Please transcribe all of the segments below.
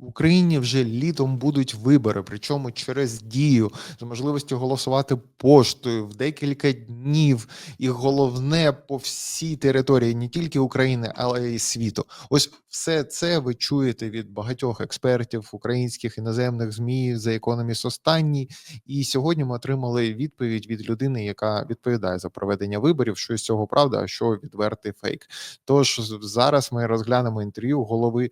В Україні вже літом будуть вибори, причому через дію з можливістю голосувати поштою в декілька днів, і головне по всій території не тільки України, але й світу. Ось все це ви чуєте від багатьох експертів українських іноземних змі за економіс останній. І сьогодні ми отримали відповідь від людини, яка відповідає за проведення виборів, що з цього правда, а що відвертий фейк. Тож зараз ми розглянемо інтерв'ю голови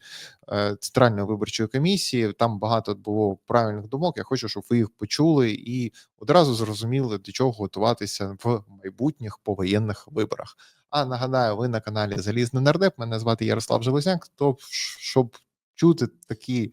е, центральної виборчої комісії. Там багато було правильних думок. Я хочу, щоб ви їх почули і одразу зрозуміли, до чого готуватися в майбутніх повоєнних виборах. А нагадаю, ви на каналі Залізний Нардеп. Мене звати Ярослав Железняк. То щоб чути такі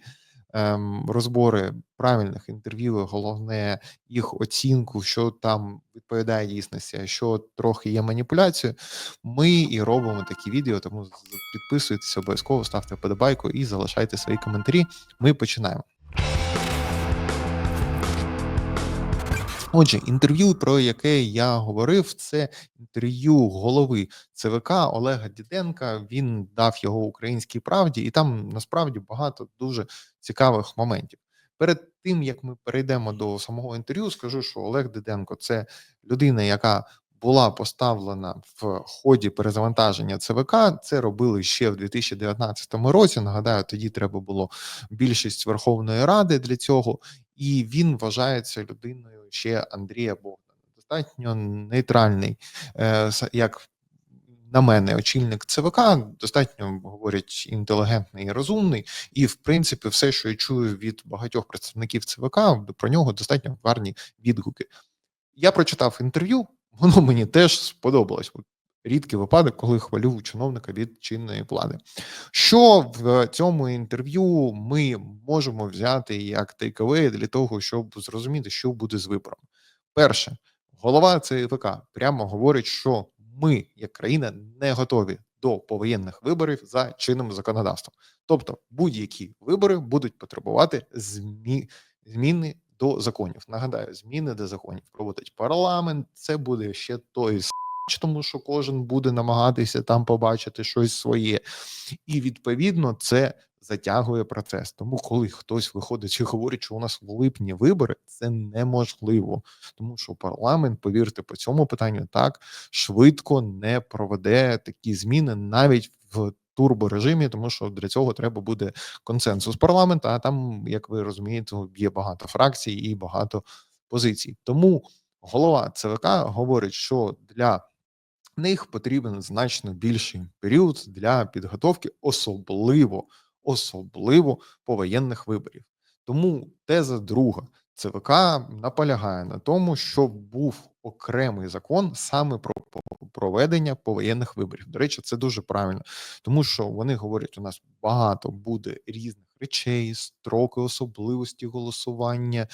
розбори правильних інтерв'ю, головне їх оцінку, що там відповідає дійсності, а що трохи є маніпуляцією. Ми і робимо такі відео. Тому підписуйтесь обов'язково, ставте вподобайку і залишайте свої коментарі. Ми починаємо. Отже, інтерв'ю, про яке я говорив, це інтерв'ю голови ЦВК Олега Діденка. Він дав його українській правді, і там насправді багато дуже цікавих моментів. Перед тим як ми перейдемо до самого інтерв'ю, скажу, що Олег Диденко це людина, яка була поставлена в ході перезавантаження ЦВК. Це робили ще в 2019 році. Нагадаю, тоді треба було більшість Верховної Ради для цього, і він вважається людиною ще Андрія Богдана. Достатньо нейтральний, е, як на мене, очільник ЦВК достатньо говорять інтелігентний і розумний, і в принципі, все, що я чую від багатьох представників ЦВК, про нього достатньо гарні відгуки. Я прочитав інтерв'ю, воно мені теж сподобалось. Рідкий випадок, коли хвалю чиновника від чинної влади. Що в цьому інтерв'ю ми можемо взяти як тейковей для того, щоб зрозуміти, що буде з вибором? Перше, голова ЦВК прямо говорить, що ми, як країна, не готові до повоєнних виборів за чинним законодавством. Тобто, будь-які вибори будуть потребувати змі... зміни до законів. Нагадаю, зміни до законів проводить парламент. Це буде ще той тому що кожен буде намагатися там побачити щось своє, і відповідно це затягує процес. Тому, коли хтось виходить і говорить, що у нас в липні вибори, це неможливо, тому що парламент, повірте, по цьому питанню так швидко не проведе такі зміни навіть в. Турборежимі, тому що для цього треба буде консенсус парламенту. А там, як ви розумієте, є багато фракцій і багато позицій. Тому голова ЦВК говорить, що для них потрібен значно більший період для підготовки, особливо особливо повоєнних виборів. Тому теза друга ЦВК наполягає на тому, щоб був окремий закон саме про проведення повоєнних виборів. До речі, це дуже правильно, тому що вони говорять: у нас багато буде різних речей, строки, особливості голосування,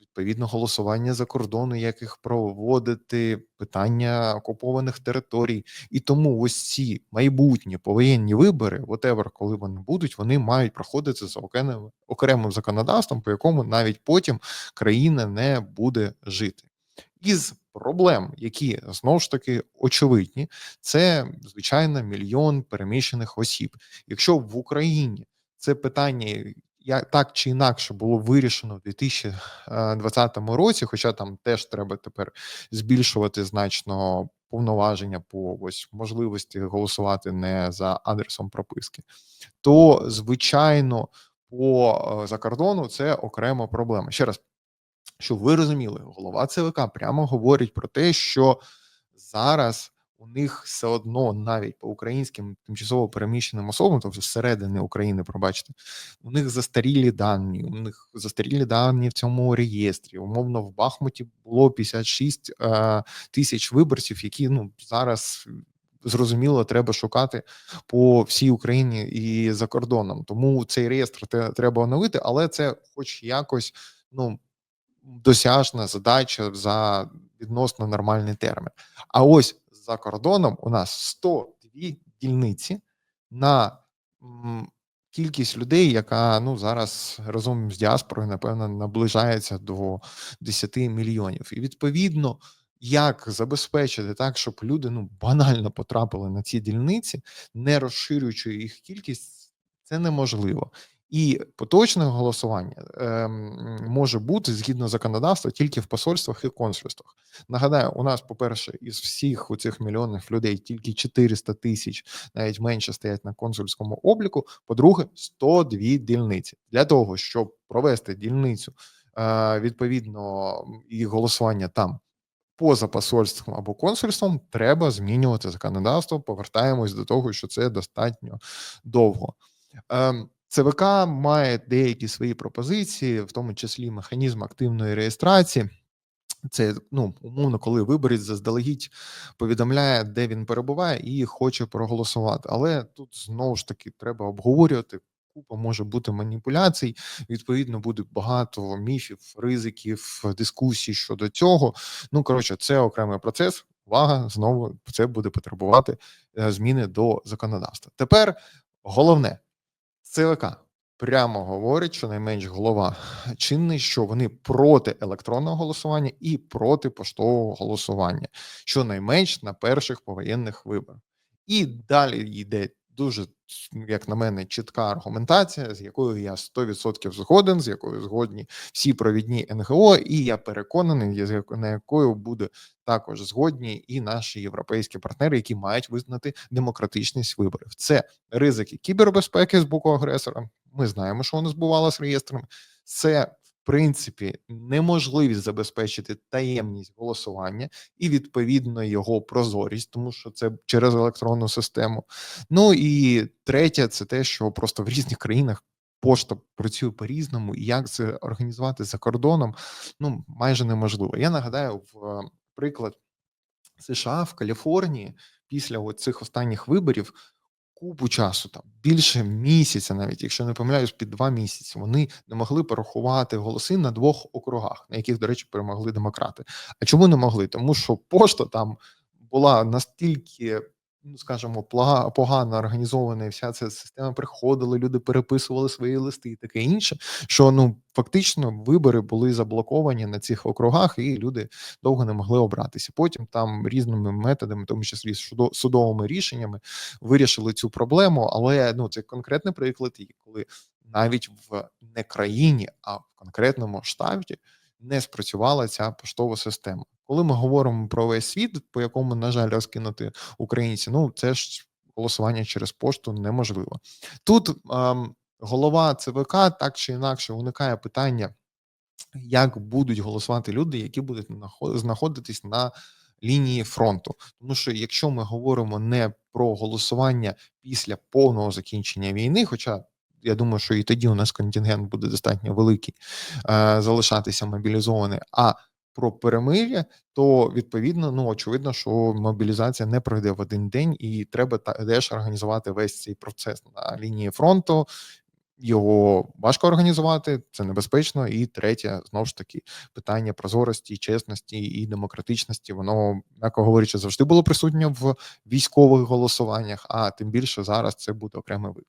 відповідно голосування за кордону, як їх проводити, питання окупованих територій, і тому ось ці майбутні повоєнні вибори, whatever, коли вони будуть, вони мають проходити за окремим, окремим законодавством, по якому навіть потім країна не буде жити. Із проблем, які знову ж таки очевидні, це звичайно мільйон переміщених осіб. Якщо в Україні це питання як так чи інакше було вирішено в 2020 році, хоча там теж треба тепер збільшувати значно повноваження по ось можливості голосувати не за адресом прописки, то звичайно по е, закордону це окрема проблема. Ще раз, щоб ви розуміли, голова ЦВК прямо говорить про те, що зараз у них все одно навіть по українським тимчасово переміщеним особам, тобто зсередини України, пробачте, у них застарілі дані. У них застарілі дані в цьому реєстрі. Умовно, в Бахмуті було 56 е, тисяч виборців, які ну зараз. Зрозуміло, треба шукати по всій Україні і за кордоном. Тому цей реєстр треба оновити, але це, хоч якось, ну досяжна задача за відносно нормальний термін. А ось за кордоном у нас 102 дільниці на кількість людей, яка ну зараз разом з діаспорою, напевно, наближається до 10 мільйонів. І відповідно, як забезпечити так, щоб люди ну банально потрапили на ці дільниці, не розширюючи їх кількість, це неможливо. І поточне голосування ем, може бути згідно законодавства тільки в посольствах і консульствах. Нагадаю, у нас, по-перше, із всіх у цих мільйонних людей тільки 400 тисяч, навіть менше стоять на консульському обліку. По-друге, 102 дільниці для того, щоб провести дільницю е, відповідно і голосування там. Поза посольством або консульством треба змінювати законодавство. Повертаємось до того, що це достатньо довго. Ем, ЦВК має деякі свої пропозиції, в тому числі механізм активної реєстрації. Це ну умовно, коли виборець заздалегідь повідомляє, де він перебуває, і хоче проголосувати. Але тут знову ж таки треба обговорювати. Купа може бути маніпуляцій. Відповідно, буде багато міфів, ризиків, дискусій щодо цього. Ну коротше, це окремий процес. Увага, знову це буде потребувати е, зміни до законодавства. Тепер головне. ЦВК прямо говорить, що найменш голова чинний, що вони проти електронного голосування і проти поштового голосування, що найменш на перших повоєнних виборах. І далі йде дуже, як на мене, чітка аргументація, з якою я 100% згоден, з якою згодні всі провідні НГО, і я переконаний, на якою буде також згодні і наші європейські партнери, які мають визнати демократичність виборів. Це ризики кібербезпеки з боку агресора. Ми знаємо, що воно збувало з реєстрами. Це принципі неможливість забезпечити таємність голосування і відповідно його прозорість, тому що це через електронну систему. Ну і третє, це те, що просто в різних країнах. Пошта працює по різному, і як це організувати за кордоном ну майже неможливо. Я нагадаю в приклад США в Каліфорнії після цих останніх виборів купу часу, там більше місяця, навіть якщо не помиляюсь, під два місяці вони не могли порахувати голоси на двох округах, на яких, до речі, перемогли демократи. А чому не могли? Тому що пошта там була настільки ну скажімо, погано організована вся ця система приходила, люди переписували свої листи і таке інше. Що ну фактично вибори були заблоковані на цих округах, і люди довго не могли обратися. Потім там різними методами, в тому числі судовими рішеннями, вирішили цю проблему. Але ну це конкретний приклад, коли навіть в не країні, а в конкретному штаті не спрацювала ця поштова система. Коли ми говоримо про весь світ, по якому, на жаль, розкинути українці, ну це ж голосування через пошту неможливо. Тут ем, голова ЦВК так чи інакше уникає питання, як будуть голосувати люди, які будуть знаходитись на лінії фронту. Тому що якщо ми говоримо не про голосування після повного закінчення війни, хоча я думаю, що і тоді у нас контингент буде достатньо великий е, залишатися мобілізований. А про перемир'я, то відповідно ну очевидно, що мобілізація не пройде в один день, і треба теж організувати весь цей процес на лінії фронту. Його важко організувати, це небезпечно. І третє, знову ж таки, питання прозорості, чесності і демократичності. Воно, як говорячи, завжди було присутнє в військових голосуваннях, а тим більше зараз це буде окремий виклик.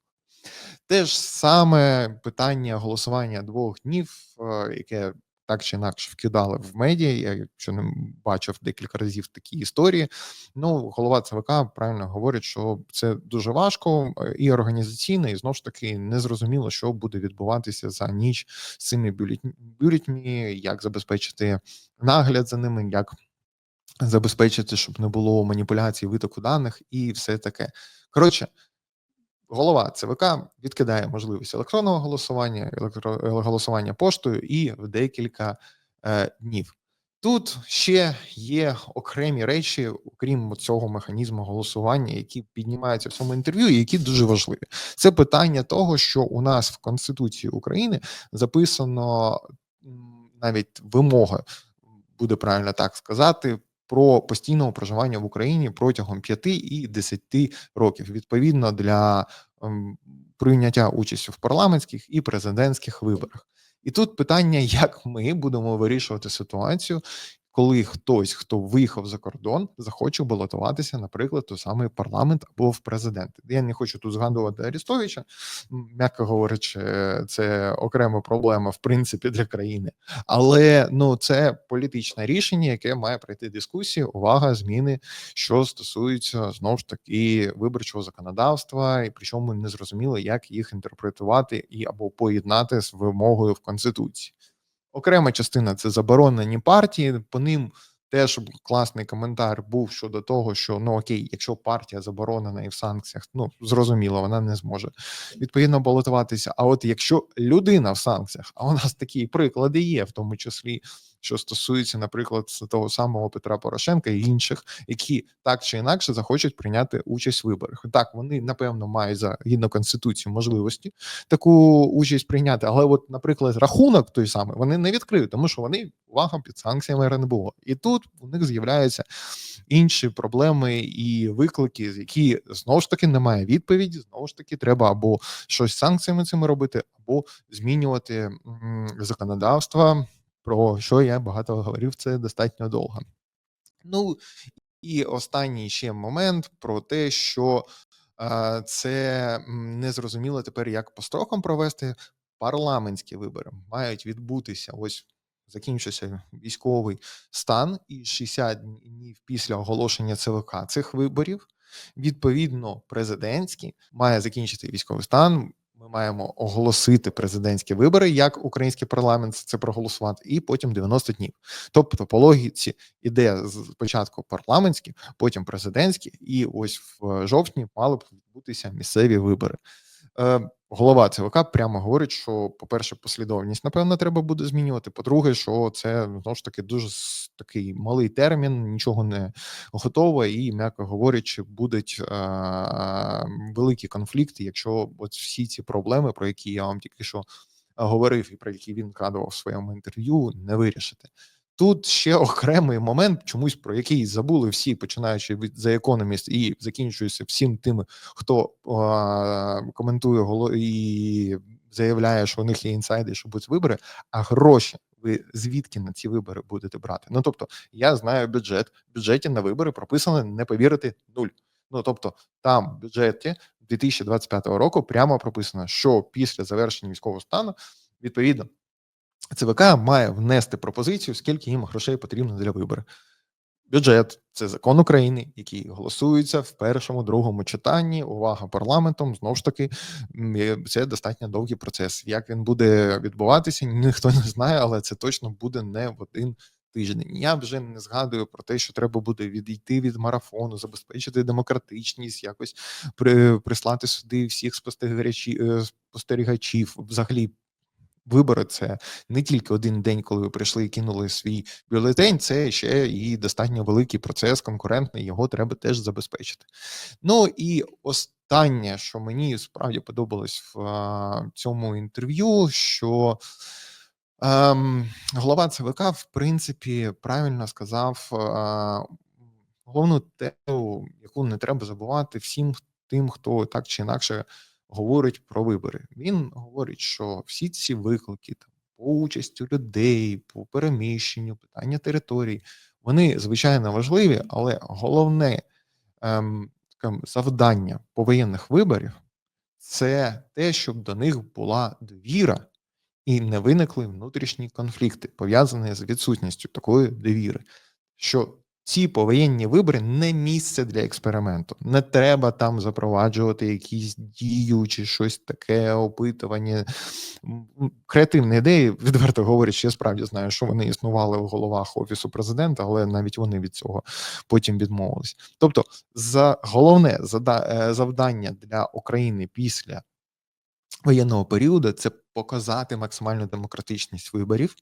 Те ж саме питання голосування двох днів, е, яке так чи інакше вкидали в медіа. Я якщо не бачив декілька разів такі історії. Ну голова ЦВК правильно говорить, що це дуже важко е, і організаційно, і знову ж таки незрозуміло, що буде відбуватися за ніч з цими бюлетнями, як забезпечити нагляд за ними, як забезпечити, щоб не було маніпуляцій, витоку даних і все таке. Коротше, голова ЦВК відкидає можливість електронного голосування, електро... голосування поштою і в декілька е, днів. Тут ще є окремі речі, окрім цього механізму голосування, які піднімаються в цьому інтерв'ю, і які дуже важливі. Це питання того, що у нас в Конституції України записано навіть вимога, буде правильно так сказати, про постійного проживання в Україні протягом 5 і 10 років, відповідно для ем, прийняття участі в парламентських і президентських виборах. І тут питання, як ми будемо вирішувати ситуацію, коли хтось, хто виїхав за кордон, захоче балотуватися, наприклад, у самий парламент або в президенти. Я не хочу тут згадувати Арістовича, м'яко говорячи, це окрема проблема в принципі для країни, але ну це політичне рішення, яке має пройти дискусію. Увага, зміни, що стосуються знову ж таки виборчого законодавства, і причому не зрозуміло, як їх інтерпретувати і або поєднати з вимогою в конституції. Окрема частина це заборонені партії. По ним теж класний коментар був щодо того, що ну окей, якщо партія заборонена і в санкціях, ну зрозуміло, вона не зможе відповідно балотуватися. А от якщо людина в санкціях, а у нас такі приклади є, в тому числі. Що стосується, наприклад, того самого Петра Порошенка і інших, які так чи інакше захочуть прийняти участь в виборах. Так, вони напевно мають за гідно конституцію можливості таку участь прийняти, але, от, наприклад, рахунок той самий вони не відкриють, тому що вони увага під санкціями РНБО. І тут у них з'являються інші проблеми і виклики, з які знову ж таки немає відповіді. Знову ж таки, треба або щось з санкціями цими робити, або змінювати законодавство. Про що я багато говорив, це достатньо довго. Ну і останній ще момент про те, що е, це не зрозуміло тепер, як по строкам провести парламентські вибори. Мають відбутися ось. Закінчився військовий стан, і 60 днів після оголошення ЦВК цих виборів, відповідно, президентський має закінчити військовий стан. Ми маємо оголосити президентські вибори, як український парламент це проголосувати, і потім 90 днів. Тобто, по логіці іде спочатку парламентські, потім президентські, і ось в жовтні мали б відбутися місцеві вибори. Е, голова ЦВК прямо говорить, що, по-перше, послідовність, напевно, треба буде змінювати. По-друге, що це знову ж таки дуже такий малий термін, нічого не готово, і, м'яко говорячи, будуть е, великі конфлікти, якщо от всі ці проблеми, про які я вам тільки що говорив, і про які він кадував в своєму інтерв'ю, не вирішити. Тут ще окремий момент, чомусь про який забули всі, починаючи від The Economist і закінчуючи всім тими, хто а, коментує голо і заявляє, що у них є інсайди, що будуть вибори. А гроші ви звідки на ці вибори будете брати? Ну тобто, я знаю бюджет. В бюджеті на вибори прописано не повірити нуль. Ну тобто, там в бюджеті 2025 року прямо прописано, що після завершення військового стану відповідно. ЦВК має внести пропозицію, скільки їм грошей потрібно для виборів. Бюджет це закон України, який голосується в першому, другому читанні. Увага парламентом. Знову ж таки, це достатньо довгий процес. Як він буде відбуватися, ніхто не знає, але це точно буде не в один тиждень. Я вже не згадую про те, що треба буде відійти від марафону, забезпечити демократичність, якось при, прислати сюди всіх спостерігачів, спостерігачів, взагалі вибори це не тільки один день, коли ви прийшли і кинули свій бюлетень, це ще і достатньо великий процес, конкурентний, його треба теж забезпечити. Ну і останнє, що мені справді подобалось в а, цьому інтерв'ю, що ем, голова ЦВК, в принципі, правильно сказав. А, Головну тему, яку не треба забувати всім тим, хто так чи інакше говорить про вибори. Він говорить, що всі ці виклики там по участю людей, по переміщенню, питання територій, вони звичайно важливі, але головне ем, завдання повоєнних виборів це те, щоб до них була довіра. І не виникли внутрішні конфлікти, пов'язані з відсутністю такої довіри, що ці повоєнні вибори не місце для експерименту. Не треба там запроваджувати якісь дію чи щось таке опитування. Креативні ідеї, відверто говорячи, я справді знаю, що вони існували в головах офісу президента, але навіть вони від цього потім відмовились. Тобто, за головне е, завдання для України після воєнного періоду це показати максимальну демократичність виборів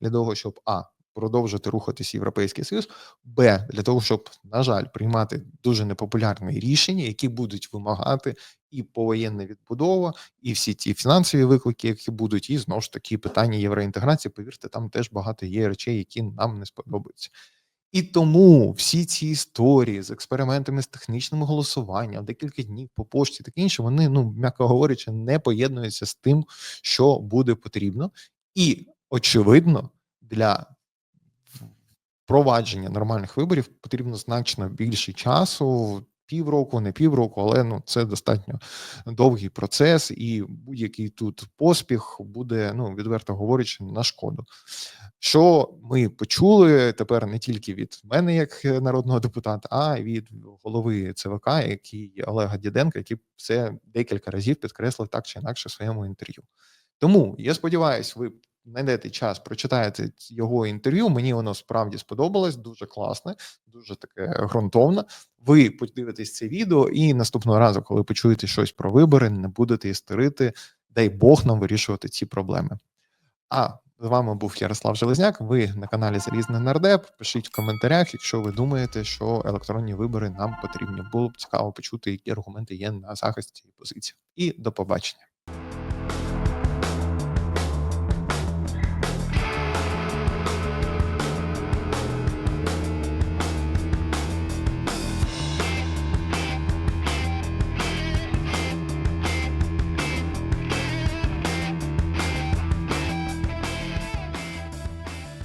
для того, щоб а продовжити рухатись європейський союз, б для того, щоб на жаль приймати дуже непопулярні рішення, які будуть вимагати і повоєнна відбудова, і всі ті фінансові виклики, які будуть, і знову ж таки питання євроінтеграції. Повірте, там теж багато є речей, які нам не сподобаються. І тому всі ці історії з експериментами з технічним голосуванням, декілька днів по пошті, таке інше, вони, ну м'яко говорячи, не поєднуються з тим, що буде потрібно, і очевидно, для впровадження нормальних виборів потрібно значно більше часу. Півроку, не півроку, але ну це достатньо довгий процес, і будь-який тут поспіх буде, ну відверто говорячи, на шкоду. Що ми почули тепер не тільки від мене, як народного депутата, а й від голови ЦВК, який Олега Діденка, який це декілька разів підкреслив так чи інакше в своєму інтерв'ю. Тому я сподіваюся, ви знайдете час, прочитаєте його інтерв'ю. Мені воно справді сподобалось, дуже класне, дуже таке ґрунтовне. Ви подивитесь це відео, і наступного разу, коли почуєте щось про вибори, не будете істерити. Дай Бог нам вирішувати ці проблеми. А з вами був Ярослав Железняк. Ви на каналі Залізний Нардеп. Пишіть в коментарях, якщо ви думаєте, що електронні вибори нам потрібні. Було б цікаво почути, які аргументи є на захист цієї позиції. І до побачення.